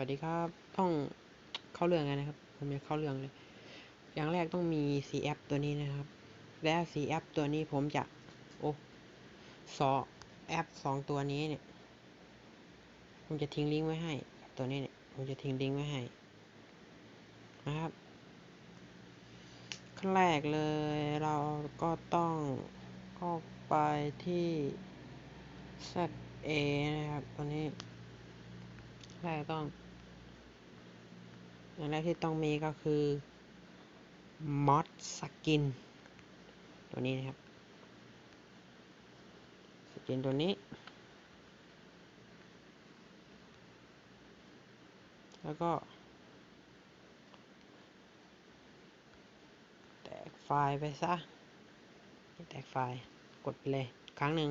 วัสดีครับ ต้องเข้าเรื่องกันนะครับ ผมจะเข้าเรื่องเลย อย่างแรกต้องมี C app ตัวนี้นะครับ และ C app ตัวนี้ผมจะ โอ้สอแอปสองตัวนี้เนี่ย ผมจะทิ้งลิงก์ไว้ให้ ตัวนี้เนี่ย ผมจะทิ้งลิงก์ไว้ให้ นะครับ ขั้นแรกเลยเราก็ต้องเข้าไปที่ ZA นะครับ ตัวนี้แรกต้อง อย่างแรกที่ต้องมีก็คือ mod skin ตัวนี้นะครับ สกินตัวนี้ แล้วก็แตกไฟล์ไปซะ แตกไฟล์ กดไปเลย ครั้งหนึ่ง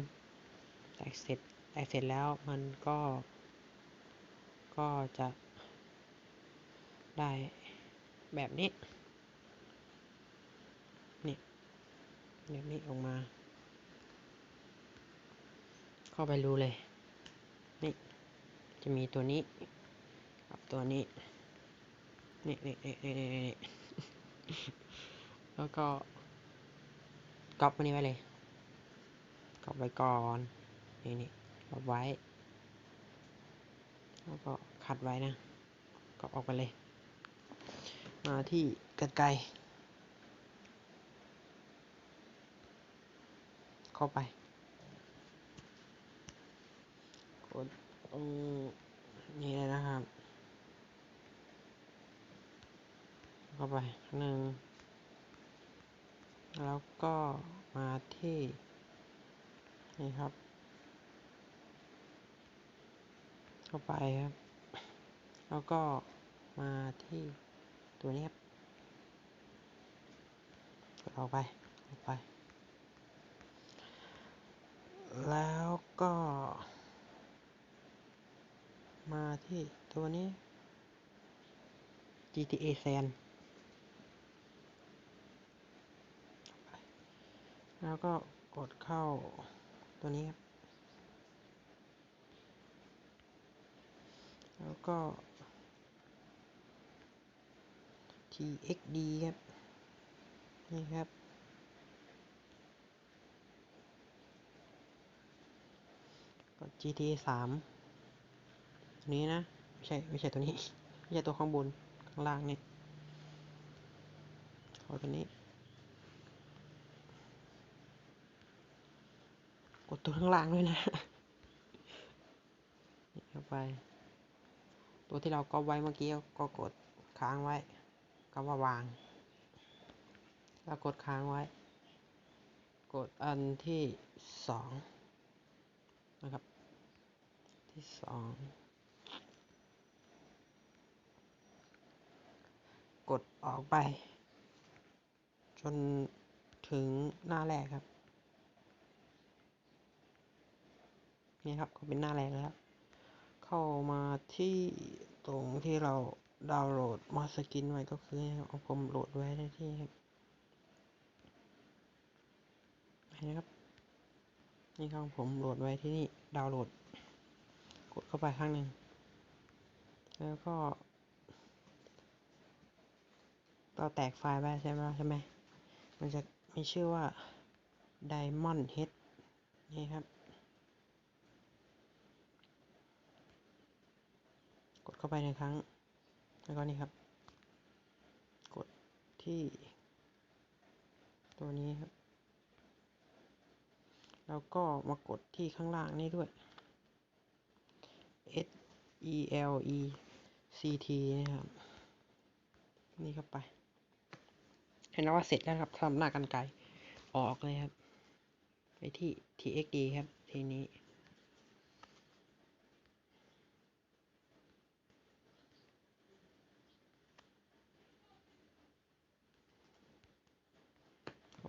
แตกเสร็จ แตกเสร็จแล้วมันก็ ก็จะ ได้แบบนี้ นี่แบบนี้ออกมา เข้าไปรู้เลย นี่ จะมีตัวนี้ กับตัวนี้นี่นี่นี่นี่นี่นี่แล้วก็ก๊อปมันนี้ไว้เลยก๊อปไว้ก่อน นี่นี่ก๊อปไว้ แล้วก็คัดไว้นะก๊อปออกไปเลย มาที่กันไกเข้าไป กดตรงนี้เลยนะครับ เข้าไปหนึ่ง แล้วก็มาที่ นี่ครับ เข้าไปครับ แล้วก็มาที่ ตัวนี้ครับกดออกไปออกไป แล้วก็ มาที่ตัวนี้ GTA San แล้วก็กดเข้าตัวนี้ครับ แล้วก็ TXD ครับ นี่ครับกด GTA สามตัวนี้นะ ไม่ใช่ ไม่ใช่ตัวนี้ ไม่ใช่ตัวข้างบน ข้างล่างนี่ขอตัวนี้ กดตัวข้างล่างด้วยนะนี่เข้าไป ตัวที่เราก็ไว้เมื่อกี้ก็กดค้างไว้ ก็ว่าวาง แล้วกดค้างไว้ กดอันที่สองนะครับ ที่สองกดออกไป จนถึงหน้าแรกครับ นี่ครับก็เป็นหน้าแรกแล้ว เข้ามาที่ตรงที่เรา ดาวน์โหลดมาสกินไว้ก็คือเอาผมโหลดไว้ได้ที่ครับนะครับนี่ครับผมโหลดไว้ที่นี่ดาวน์โหลด กดเข้าไปข้างหนึ่งแล้วก็เราแตกไฟล์ไว้ใช่ไหมใช่ไหมมันจะมีชื่อว่า Diamond Head นี่ครับ กดเข้าไปในครั้ง แล้วก็นี่ครับ กดที่ ตัวนี้ครับ แล้วก็มากดที่ข้างล่างนี่ด้วย S E L E C T นะครับ นี่เข้าไป เห็นแล้วว่าเสร็จแล้วครับทำหน้ากันไกลออกเลยครับ ไปที่ TXD ครับ ทีนี้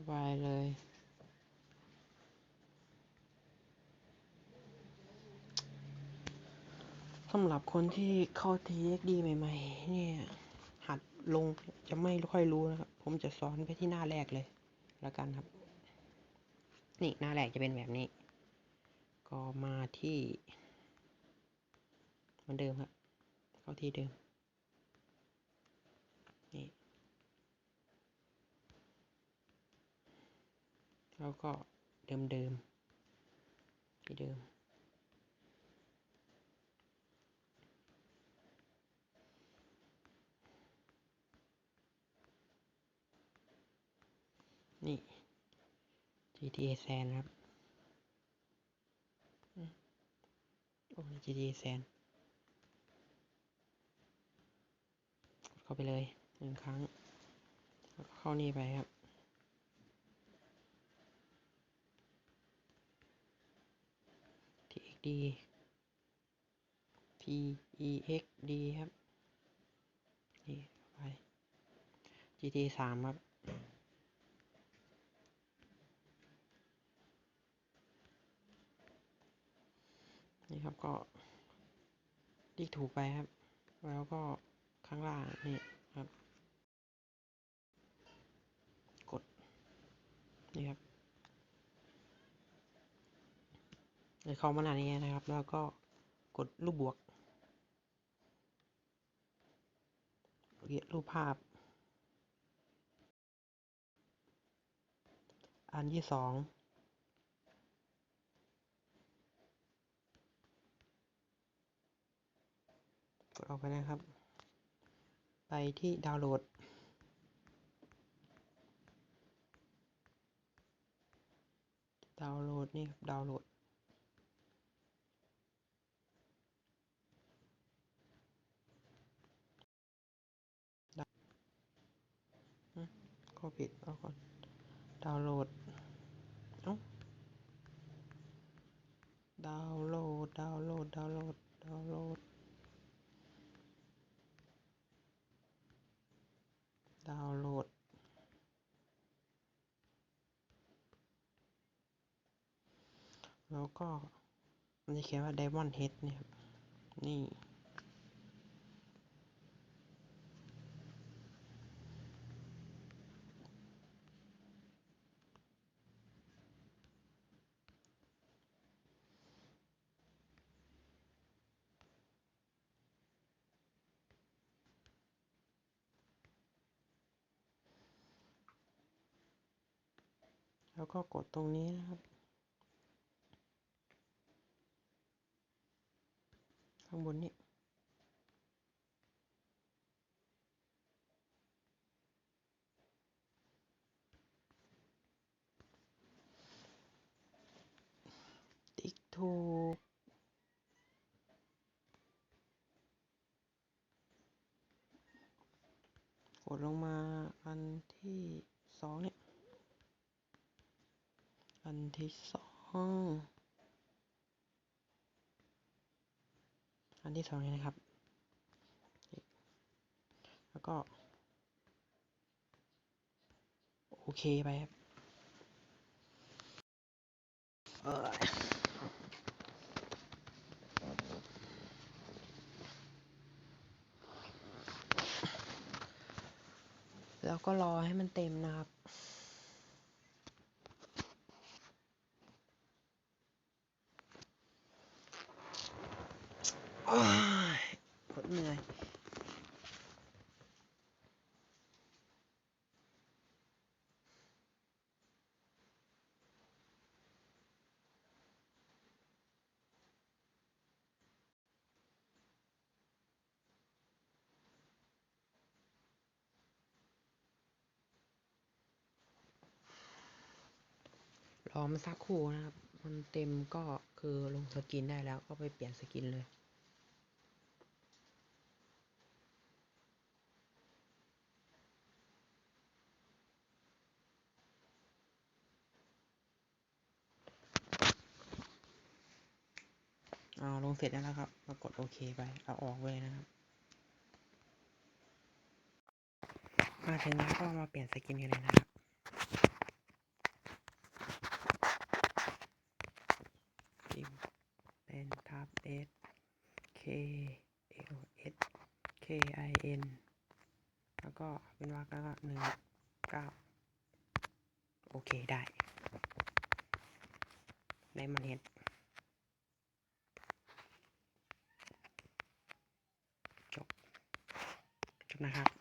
เข้าไปเลย สำหรับคนที่เข้า TXD ใหม่ ๆ เนี่ย หัดลงจะไม่ค่อยรู้นะครับ ผมจะสอนไปที่หน้าแรกเลย แล้วกันครับ นี่หน้าแรกจะเป็นแบบนี้ ก็มาที่ เหมือนเดิมครับ เข้าที่เดิม นี่ แล้วก็เดิมเดิมที่เดิม นี่ GTA San ครับอืมโอ้ GTA San เข้าไปเลยหนึ่งครั้ง แล้วก็เข้านี่ไปครับ d TEXD ครับ นี่ไป G T สามครับ นี่ครับก็ลีกถูกไปครับ แล้วก็ข้างล่างนี่ครับ กด นี่ครับ เลยเข้ามาหน้านี้นะครับ แล้วก็กดรูปบวกเรียรูปภาพ อันที่สองกดออกไปนะครับ ไปที่ดาวน์โหลดดาวน์โหลดนี่ครับดาวน์โหลด ก็ผิดเอาก่อน ดาวน์โหลด เอ้า ดาวน์โหลด ดาวน์โหลด ดาวน์โหลด ดาวน์โหลด ดาวน์โหลด แล้วก็มันจะเขียนว่า Diamond Head เนี่ยครับนี่ แล้วก็กดตรงนี้นะครับ ข้างบนนี้ติ๊กถูกกดลงมาอันที่สองเนี่ย ที่สองอันที่สองนี้นะครับ แล้วก็ โอเคไปครับเออแล้วก็รอให้มันเต็มนะครับ โอ้ยกดเหนื่อย รอมันสักครู่นะครับ มันเต็มก็คือลงสกินได้แล้วก็ไปเปลี่ยนสกินเลย เอาลงเสร็จแล้วนะครับ มากดโอเคไป เอาออกเลยนะครับ มาถึงแล้วก็มาเปลี่ยนสกินกันเลยนะครับ พิมพ์เป็นทับ S K L S K I N แล้วก็เป็นวรรคแล้วก็หนึ่งเก้าโอเคได้ได้มันเห็นจบนะครับ